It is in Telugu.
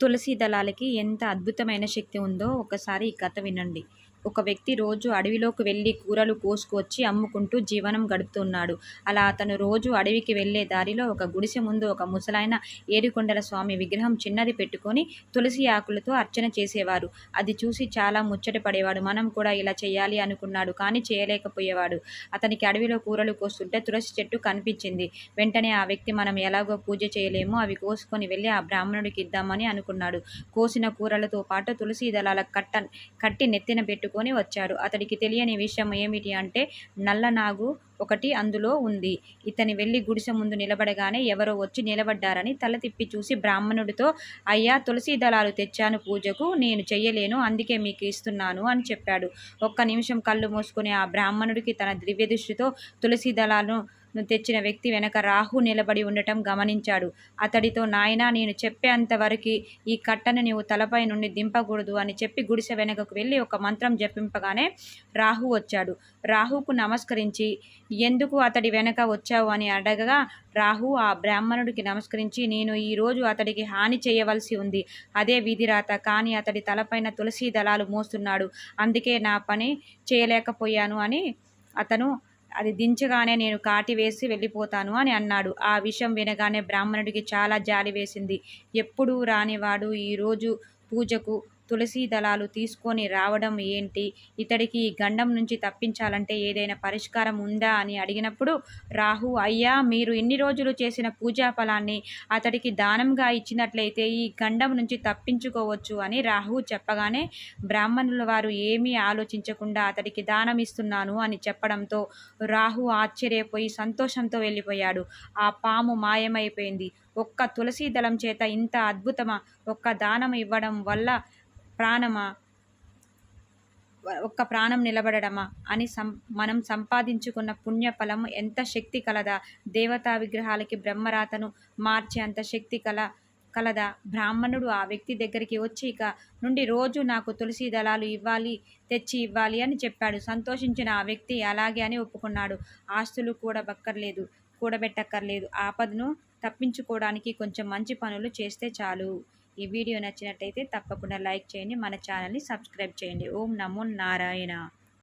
తులసి దళాలకి ఎంత అద్భుతమైన శక్తి ఉందో ఒకసారి ఈ కథ వినండి. ఒక వ్యక్తి రోజు అడవిలోకి వెళ్ళి కూరలు కోసుకొచ్చి అమ్ముకుంటూ జీవనం గడుపుతున్నాడు. అలా అతను రోజు అడవికి వెళ్ళే దారిలో ఒక గుడిసె ముందు ఒక ముసలాయన ఏడుకొండల స్వామి విగ్రహం చిన్నది పెట్టుకొని తులసి ఆకులతో అర్చన చేసేవారు. అది చూసి చాలా ముచ్చట పడేవాడు. మనం కూడా ఇలా చేయాలి అనుకున్నాడు కానీ చేయలేకపోయేవాడు. అతనికి అడవిలో కూరలు కోస్తుంటే తులసి చెట్టు కనిపించింది. వెంటనే ఆ వ్యక్తి మనం ఎలాగో పూజ చేయలేమో అవి కోసుకొని వెళ్ళి ఆ బ్రాహ్మణుడికి ఇద్దామని అనుకున్నాడు. కోసిన కూరలతో పాటు తులసి దళాల కట్ట కట్టి నెత్తిన పెట్టు పెట్టుకొని వచ్చాడు. అతడికి తెలియని విషయం ఏమిటి అంటే నల్లనాగు ఒకటి అందులో ఉంది. ఇతని వెళ్ళి గుడిసె ముందు నిలబడగానే ఎవరో వచ్చి నిలబడ్డారని తల తిప్పి చూసి బ్రాహ్మణుడితో అయ్యా తులసి దళాలు తెచ్చాను పూజకు నేను చెయ్యలేను అందుకే మీకు ఇస్తున్నాను అని చెప్పాడు. ఒక్క నిమిషం కళ్ళు మూసుకుని ఆ బ్రాహ్మణుడికి తన దివ్య దృష్టితో తులసి దళాలను తెచ్చిన వ్యక్తి వెనక రాహు నిలబడి ఉండటం గమనించాడు. అతడితో నాయనా నేను చెప్పేంతవరకు ఈ కట్టను నీవు తలపై నుండి దింపకూడదు అని చెప్పి గుడిసె వెనకకు వెళ్ళి ఒక మంత్రం జపింపగానే రాహు వచ్చాడు. రాహుకు నమస్కరించి ఎందుకు అతడి వెనక వచ్చావు? అని అడగగా రాహు ఆ బ్రాహ్మణుడికి నమస్కరించి నేను ఈరోజు అతడికి హాని చేయవలసి ఉంది. అదే విధిరాత కానీ అతడి తలపైన తులసి దళాలు మోస్తున్నాడు. అందుకే నా పని చేయలేకపోయాను అని అతను అది దించగానే నేను కాటి వేసి వెళ్ళిపోతాను అని అన్నాడు. ఆ విషయం వినగానే బ్రాహ్మణుడికి చాలా జాలి వేసింది. ఎప్పుడూ రానివాడు ఈరోజు పూజకు తులసి దళాలు తీసుకొని రావడం ఏంటి? ఇతడికి ఈ గండం నుంచి తప్పించాలంటే ఏదైనా పరిష్కారం ఉందా అని అడిగినప్పుడు రాహు అయ్యా మీరు ఇన్ని రోజులు చేసిన పూజా ఫలాన్ని అతడికి దానంగా ఇచ్చినట్లయితే ఈ గండం నుంచి తప్పించుకోవచ్చు అని రాహు చెప్పగానే బ్రాహ్మణుల వారు ఏమీ ఆలోచించకుండా అతడికి దానం ఇస్తున్నాను అని చెప్పడంతో రాహు ఆశ్చర్యపోయి సంతోషంతో వెళ్ళిపోయాడు. ఆ పాము మాయమైపోయింది. ఒక్క తులసి దళం చేత ఇంత అద్భుతమా? ఒక్క దానం ఇవ్వడం వల్ల ప్రాణమా? ఒక్క ప్రాణం నిలబడడమా? అని సం మనం సంపాదించుకున్న పుణ్యఫలం ఎంత శక్తి కలదా? దేవతా విగ్రహాలకి బ్రహ్మరాతను మార్చే అంత శక్తి కల కలదా? బ్రాహ్మణుడు ఆ వ్యక్తి దగ్గరికి వచ్చి ఇక నుండి రోజు నాకు తులసి దళాలు ఇవ్వాలి తెచ్చి ఇవ్వాలి అని చెప్పాడు. సంతోషించిన ఆ వ్యక్తి అలాగే అని ఒప్పుకున్నాడు. ఆస్తులు కూడా బక్కర్లేదు కూడబెట్టక్కర్లేదు. ఆపదను తప్పించుకోవడానికి కొంచెం మంచి పనులు చేస్తే చాలు. ఈ వీడియో నచ్చినట్టయితే తప్పకుండా లైక్ చేయండి మన ఛానల్ని సబ్స్క్రైబ్ చేయండి. ఓం నమో నారాయణ.